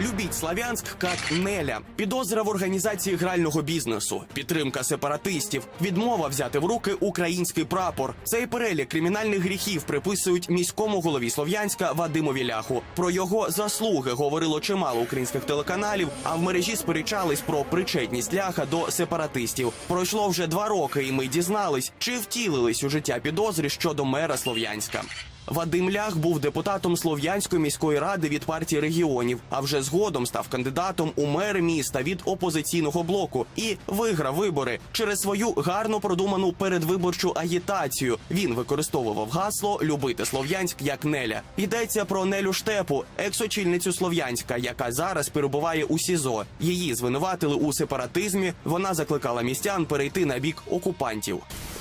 Любіть Славянськ як Неля, підозра в організації грального бізнесу, підтримка сепаратистів, відмова взяти в руки український прапор. Цей перелік кримінальних гріхів приписують міському голові Слов'янська Вадимові Ляху. Про його заслуги говорило чимало українських телеканалів, а в мережі сперечались про причетність ляха до сепаратистів. Пройшло вже два роки, і ми дізнались, чи втілились у життя підозри щодо мера Слов'янська. Вадим Лях був депутатом Слов'янської міської ради від партії регіонів, а вже згодом став кандидатом у мери міста від опозиційного блоку і виграв вибори через свою гарно продуману передвиборчу агітацію. Він використовував гасло Любити Слов'янськ як Неля. Йдеться про Нелю Штепу, екс-очільницю Слов'янська, яка зараз перебуває у СІЗО. Її звинуватили у сепаратизмі. Вона закликала містян перейти на бік окупантів.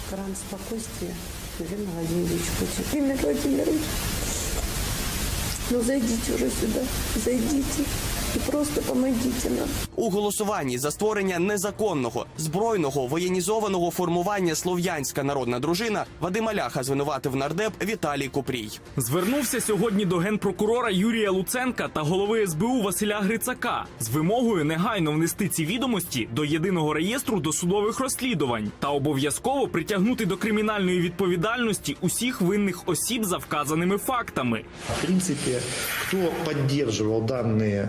Храм спокойствия, Владимир Владимирович Путин. Владимир Владимирович, ну зайдите уже сюда, зайдите и просто помогите нам. у голосуванні за створення незаконного збройного воєнізованого формування Слов'янська народна дружина Вадима Ляха звинуватив нардеп Віталій Купрій. Звернувся сьогодні до генпрокурора Юрія Луценка та голови СБУ Василя Грицака з вимогою негайно внести ці відомості до єдиного реєстру досудових розслідувань та обов'язково притягнути до кримінальної відповідальності усіх винних осіб за вказаними фактами. В принципе, кто поддерживал данные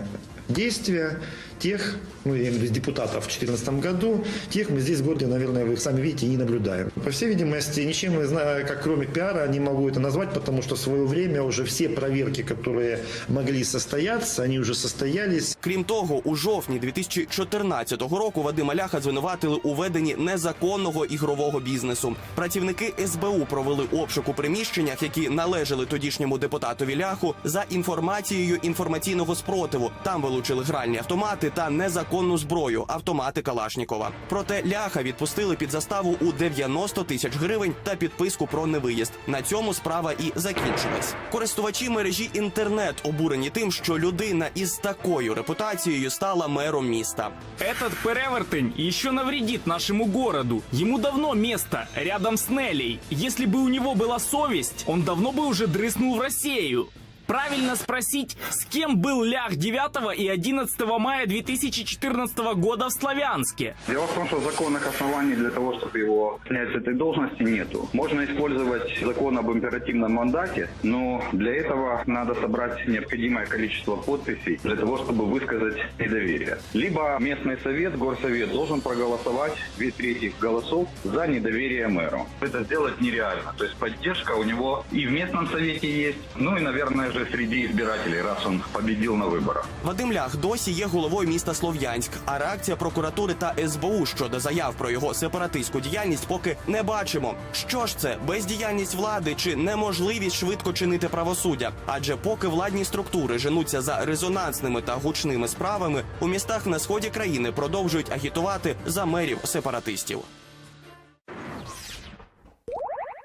действия, тех, ну, я имею в виду из депутатов в 2014 году, тех мы здесь в городе, наверное, вы сами видите, и наблюдаем. По всей видимости, ничем, не знаю, как кроме пиара, не могу это назвать, потому что в свое время уже все проверки, которые могли состояться, они уже состоялись. Крім того, у жовтні 2014 року Вадима Ляха звинуватили у веденні незаконного ігрового бізнесу. Працівники СБУ провели обшук у приміщеннях, які належали тодішньому депутатові Ляху за інформацією інформаційного спротиву. Там вилучили гральні автомати та незаконну зброю автомати Калашнікова. Проте Ляха відпустили під заставу у 90 тисяч гривень та підписку про невиїзд. На цьому справа і закінчилась. Користувачі мережі інтернет обурені тим, що людина із такою репутацією стала мером міста. Этот перевертень еще навредит нашему городу. Ему давно место рядом с Нелей. Если бы у него была совесть, он давно бы уже дрыснул в Россию. Правильно спросить, с кем был Лях 9 и 11 мая 2014 года в Славянске? Дело в том, что законных оснований для того, чтобы его снять с этой должности, нету. Можно использовать закон об императивном мандате, но для этого надо собрать необходимое количество подписей для того, чтобы высказать недоверие. Либо местный совет, горсовет должен проголосовать две трети голосов за недоверие мэру. Это сделать нереально. То есть поддержка у него и в местном совете есть, ну и, наверное же, среди избирателей, раз он победил на выборах. Вадим Лях досі є головою міста Слов'янськ. А реакція прокуратури та СБУ щодо заяв про його сепаратистську діяльність поки не бачимо. Що ж це бездіяльність влади чи неможливість швидко чинити правосуддя? Адже поки владні структури женуться за резонансними та гучними справами, у містах на сході країни продовжують агітувати за мерів сепаратистів.